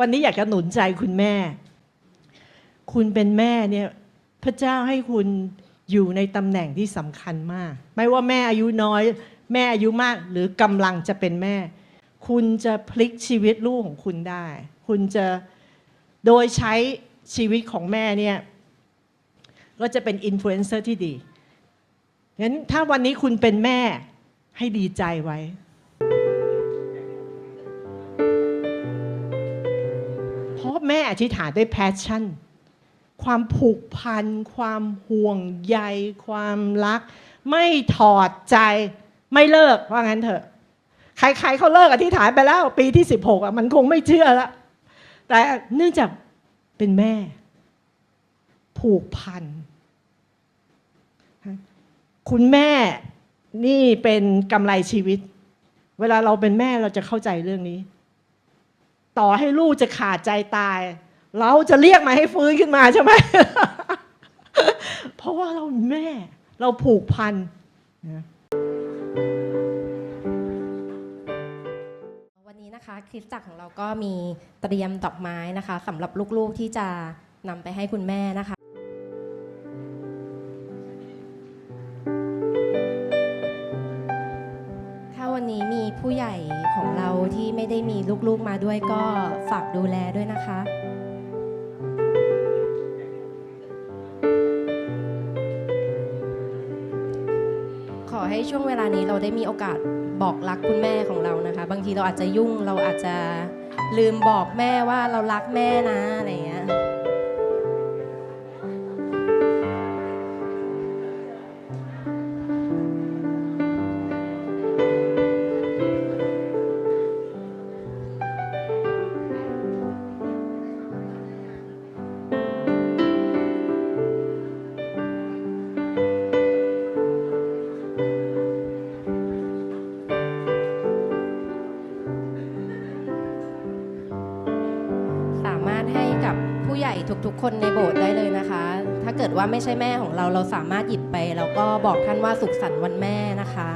วันนี้อยากจะหนุนใจคุณแม่ คุณเป็นแม่เนี่ยพระเจ้าให้คุณอยู่ในตำแหน่งที่สำคัญมาก ไม่ว่าแม่อายุน้อย แม่อายุมากหรือกำลังจะเป็นแม่ คุณจะพลิกชีวิตลูกของคุณได้ คุณจะโดยใช้ชีวิตของแม่เนี่ยก็จะเป็นอินฟลูเอนเซอร์ที่ดีงั้นถ้าวันนี้คุณเป็นแม่ให้ดีใจไว้ เพราะแม่อธิษฐานด้วยแพชชั่น ความผูกพัน ความห่วงใย ความรัก ไม่ถอดใจ ไม่เลิกว่างั้นเถอะ ใครๆเขาเลิกอธิษฐานไปแล้ว ปีที่ 16อะมันคงไม่เชื่อละแต่เนื่องจากเป็นแม่ ผูกพัน คุณแม่นี่เป็นกำไรชีวิต เวลาเราเป็นแม่เราจะเข้าใจเรื่องนี้ ต่อให้ลูกจะขาดใจตาย เราจะเรียกมาให้ฟื้นขึ้นมาใช่ไหม เพราะว่าเราแม่ เราผูกพันนะวันนี้นะคะคริสตจักรของเราก็มีเตรียมดอกไม้นะคะสำหรับลูกๆที่จะนำไปให้คุณแม่นะคะ ถ้าวันนี้มีผู้ใหญ่ของเรา ไม่ได้มีลูกๆมาด้วยก็ฝากดูแลด้วยนะคะขอให้ช่วงเวลานี้เราได้มีโอกาสบอกรักคุณแม่ของเรานะคะ บางทีเราอาจจะยุ่งเราอาจจะลืมบอกแม่ว่าเรารักแม่นะอะไรอย่างเงี้ย ใหญ่ทุกๆ คนในโบสถ์ได้เลยนะคะ ถ้าเกิดว่าไม่ใช่แม่ของเราเราสามารถหยิบไป แล้วก็บอกท่านว่าสุขสันต์วันแม่นะคะ